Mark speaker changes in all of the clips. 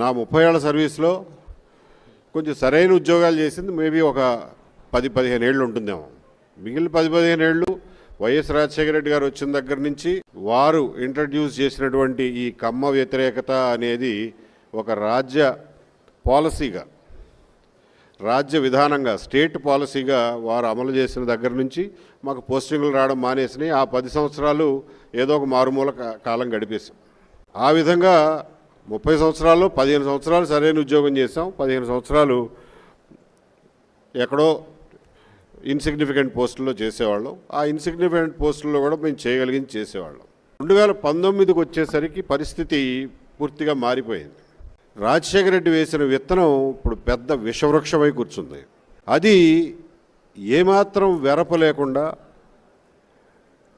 Speaker 1: నా ముప్పై ఏళ్ళ సర్వీస్లో కొంచెం సరైన ఉద్యోగాలు చేసింది మేబీ ఒక పది పదిహేను ఏళ్ళు ఉంటుందేమో. మిగిలిన పది పదిహేను ఏళ్ళు వైఎస్ రాజశేఖర రెడ్డి గారు వచ్చిన దగ్గర నుంచి వారు ఇంట్రడ్యూస్ చేసినటువంటి ఈ కమ్మ వ్యతిరేకత అనేది ఒక రాజ్య పాలసీగా రాజ్య విధానంగా స్టేట్ పాలసీగా వారు అమలు చేసిన దగ్గర నుంచి మాకు పోస్టింగ్లు రావడం మానేసినాయి. ఆ పది సంవత్సరాలు ఏదో ఒక మారుమూల కాలం గడిపేసాం ఆ విధంగా ముప్పై సంవత్సరాలు పదిహేను సంవత్సరాలు సరైన ఉద్యోగం చేసాం పదిహేను సంవత్సరాలు ఎక్కడో ఇన్సిగ్నిఫికెంట్ పోస్టుల్లో చేసేవాళ్ళం. ఆ ఇన్సిగ్నిఫికెంట్ పోస్టుల్లో కూడా మేము చేయగలిగింది చేసేవాళ్ళం. రెండు వేల పంతొమ్మిదికి వచ్చేసరికి పరిస్థితి పూర్తిగా మారిపోయింది. రాజశేఖర రెడ్డి వేసిన విత్తనం ఇప్పుడు పెద్ద విషవృక్షమై కూర్చుంది. అది ఏమాత్రం వెరప లేకుండా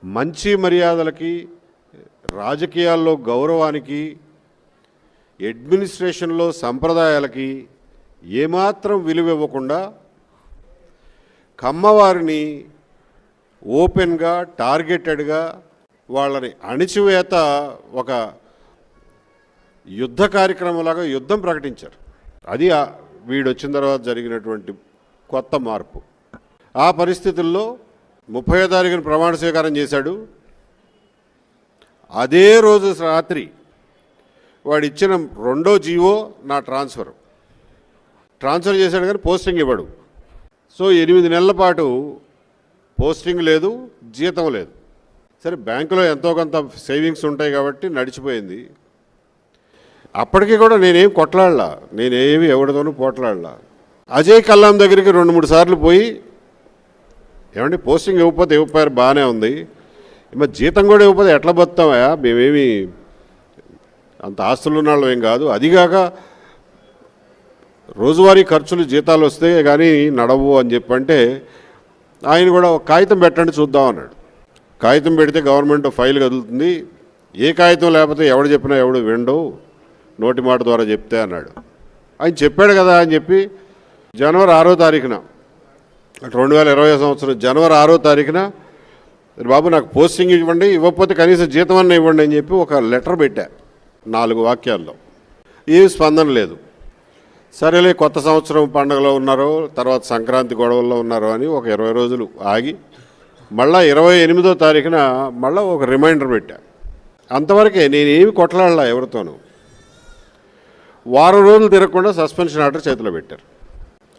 Speaker 1: మంచి మర్యాదలకి రాజకీయాల్లో గౌరవానికి అడ్మినిస్ట్రేషన్లో సంప్రదాయాలకి ఏమాత్రం విలువ ఇవ్వకుండా కమ్మవారిని ఓపెన్గా టార్గెటెడ్గా వాళ్ళని అణిచివేత ఒక యుద్ధ కార్యక్రమంలాగా యుద్ధం ప్రకటించారు. అది వీడు వచ్చిన తర్వాత జరిగినటువంటి కొత్త మార్పు. ఆ పరిస్థితుల్లో ముప్పై తారీఖున ప్రమాణ స్వీకారం చేశాడు. అదే రోజు రాత్రి వాడు ఇచ్చిన రెండో జీవో నా ట్రాన్స్ఫర్. ట్రాన్స్ఫర్ చేశాడు కానీ పోస్టింగ్ ఇవ్వడు. సో ఎనిమిది నెలల పాటు పోస్టింగ్ లేదు జీతం లేదు. సరే బ్యాంకులో ఎంతో కొంత సేవింగ్స్ ఉంటాయి కాబట్టి నడిచిపోయింది. అప్పటికి కూడా నేనేం కొట్లాడలా నేనేమి ఎవరితోనూ పోట్లాడలా. అజయ్ కల్లాం దగ్గరికి రెండు మూడు సార్లు పోయి ఏమండి పోస్టింగ్ ఇవ్వకపోతే ఇవ్వకపోయారు బాగానే ఉంది. మరి జీతం కూడా ఇవ్వకపోతే ఎట్లా బతుతామయా మేమేమి అంత ఆస్తులు ఉన్న ఏం కాదు. అదిగాక రోజువారీ ఖర్చులు జీతాలు వస్తే కానీ నడవు అని చెప్పంటే ఆయన కూడా ఒక కాగితం పెట్టండి చూద్దాం అన్నాడు. కాగితం పెడితే గవర్నమెంట్ ఫైల్ కదులుతుంది. ఏ కాగితం లేకపోతే ఎవడు చెప్పినా ఎవడు విండు నోటి మాట ద్వారా చెప్తే అన్నాడు. ఆయన చెప్పాడు కదా అని చెప్పి జనవరి ఆరో తారీఖున రెండు వేల ఇరవై సంవత్సరం జనవరి ఆరో తారీఖున బాబు నాకు పోస్టింగ్ ఇవ్వండి ఇవ్వకపోతే కనీసం జీతం అన్న ఇవ్వండి అని చెప్పి ఒక లెటర్ పెట్టా. నాలుగు వాక్యాల్లో. ఏమి స్పందన లేదు. సరేలే కొత్త సంవత్సరం పండుగలో ఉన్నారో తర్వాత సంక్రాంతి గొడవల్లో ఉన్నారో అని ఒక ఇరవై రోజులు ఆగి మళ్ళా ఇరవై ఎనిమిదో తారీఖున మళ్ళీ ఒక రిమైండర్ పెట్టా. అంతవరకే నేనేమి కొట్లాడలా ఎవరితోనూ. వారం రోజులు తిరగకుండా సస్పెన్షన్ ఆర్డర్ చేతిలో పెట్టారు.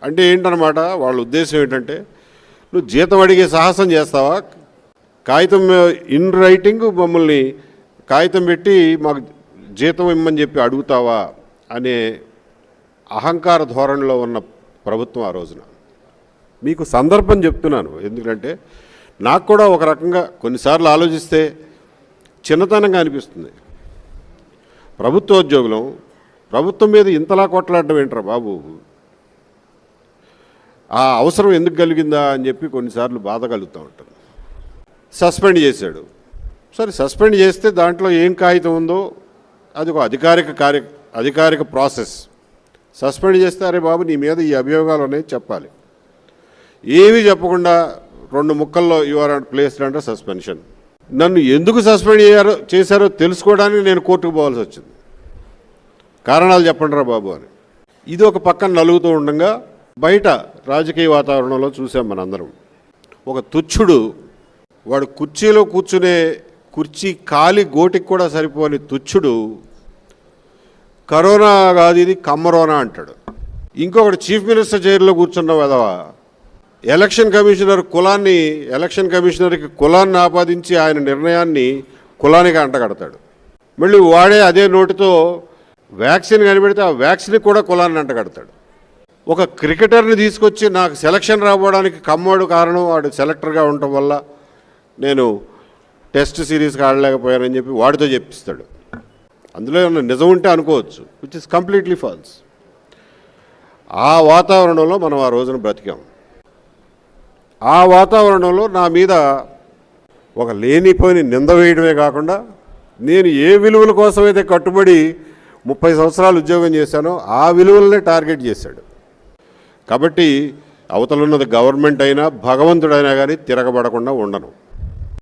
Speaker 1: అంటే ఏంటన్నమాట వాళ్ళ ఉద్దేశం ఏంటంటే నువ్వు జీతం అడిగే సాహసం చేస్తావా? కాగితం ఇన్ రైటింగ్ మమ్మల్ని కాగితం పెట్టి మాకు జీతం ఇమ్మని చెప్పి అడుగుతావా అనే అహంకార ధోరణిలో ఉన్న ప్రభుత్వం ఆ రోజున. మీకు సందర్భం చెప్తున్నాను. ఎందుకంటే నాకు కూడా ఒక రకంగా కొన్నిసార్లు ఆలోచిస్తే చిన్నతనంగా అనిపిస్తుంది. ప్రభుత్వ ఉద్యోగులం ప్రభుత్వం మీద ఇంతలా కొట్లాడడం ఏంట్రా బాబు? ఆ అవసరం ఎందుకు కలిగిందా అని చెప్పి కొన్నిసార్లు బాధ కలుగుతూ ఉంటుంది. సస్పెండ్ చేశాడు. సరే సస్పెండ్ చేస్తే దాంట్లో ఏం కాగితం ఉందో అది ఒక అధికారిక కార్య అధికారిక ప్రాసెస్. సస్పెండ్ చేస్తే అరే బాబు నీ మీద ఈ అభియోగాలు ఉన్నాయి చెప్పాలి. ఏమీ చెప్పకుండా రెండు ముక్కల్లో యువర్ ప్లేస్డ్ అంటే సస్పెన్షన్ నన్ను ఎందుకు సస్పెండ్ చేయారో చేశారో తెలుసుకోవడానికి నేను కోర్టుకు పోవాల్సి వచ్చింది. కారణాలు చెప్పండి రా బాబు అని. ఇది ఒక పక్కన నలుగుతూ ఉండగా బయట రాజకీయ వాతావరణంలో చూసాం మనందరం. ఒక తుచ్చుడు వాడు కుర్చీలో కూర్చునే కుర్చీ కాలి గోటికి కూడా సరిపోని తుచ్చుడు కరోనా కాదు ఇది కమ్మరోనా అంటాడు. ఇంకొకటి చీఫ్ మినిస్టర్ చైర్లో కూర్చున్న వెదవా ఎలక్షన్ కమిషనర్ కులాన్ని ఎలక్షన్ కమిషనర్కి కులాన్ని ఆపాదించి ఆయన నిర్ణయాన్ని కులానికి అంటగడతాడు. మళ్ళీ వాడే అదే నోటితో వ్యాక్సిన్ కనిపెడితే ఆ వ్యాక్సిన్ కూడా కులాన్ని అంటగడతాడు. ఒక క్రికెటర్ని తీసుకొచ్చి నాకు సెలక్షన్ రావడానికి కమ్మోడు కారణం వాడు సెలెక్టర్గా ఉండటం వల్ల నేను టెస్ట్ సిరీస్కి ఆడలేకపోయానని చెప్పి వాడితో చెప్పిస్తాడు. అందులో ఏమన్నా నిజం ఉంటే అనుకోవచ్చు విచ్ ఇస్ కంప్లీట్లీ ఫాల్స్ ఆ వాతావరణంలో మనం ఆ రోజున బ్రతికాం. ఆ వాతావరణంలో నా మీద ఒక లేనిపోయిన నింద వేయడమే కాకుండా నేను ఏ విలువల కోసమైతే కట్టుబడి ముప్పై సంవత్సరాలు ఉద్యోగం చేశానో ఆ విలువలనే టార్గెట్ చేశాడు. కాబట్టి అవతలున్నది గవర్నమెంట్ అయినా భగవంతుడైనా కానీ తిరగబడకుండా ఉండను.